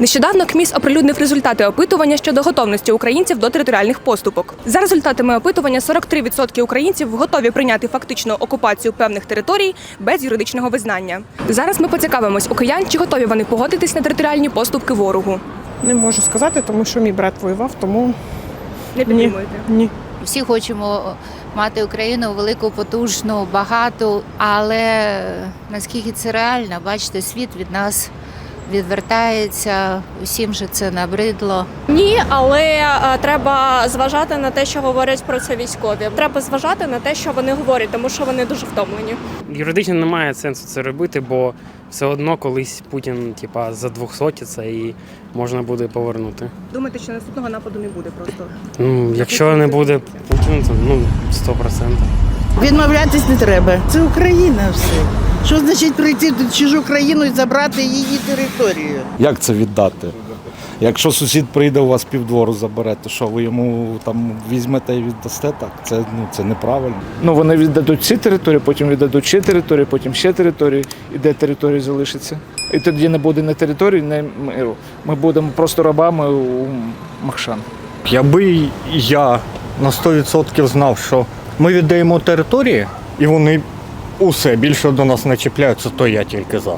Нещодавно КМІС оприлюднив результати опитування щодо готовності українців до територіальних поступок. За результатами опитування, 43% українців готові прийняти фактичну окупацію певних територій без юридичного визнання. Зараз ми поцікавимось у киян, чи готові вони погодитись на територіальні поступки ворогу. Не можу сказати, тому що мій брат воював, тому Не ні. ні. Всі хочемо мати Україну велику, потужну, багату, але наскільки це реально, бачите, світ від нас відвертається, усім же це набридло. Ні, але е, треба зважати на те, що говорять про це військові. Треба зважати на те, що вони говорять, тому що вони дуже втомлені. Юридично немає сенсу це робити, бо все одно колись Путін, типа, за 200 це і можна буде повернути. Думаєте, що наступного нападу не буде просто? Ну, якщо не буде Путін, то ну 100%. Відмовлятись не треба. Це Україна все. Що значить прийти в чужу країну і забрати її територію? Як це віддати? Якщо сусід прийде, у вас півдвору забере, то що ви йому там візьмете і віддасте так? Це ну це неправильно. Ну, вони віддадуть ці території, потім віддадуть ще території, потім ще території, і де території залишиться. І тоді не буде ні території, ні миру. Ми будемо просто рабами у Махшан. Якби я на 100% знав, що ми віддаємо території, і вони усе більше до нас не чіпляються, то я тільки за.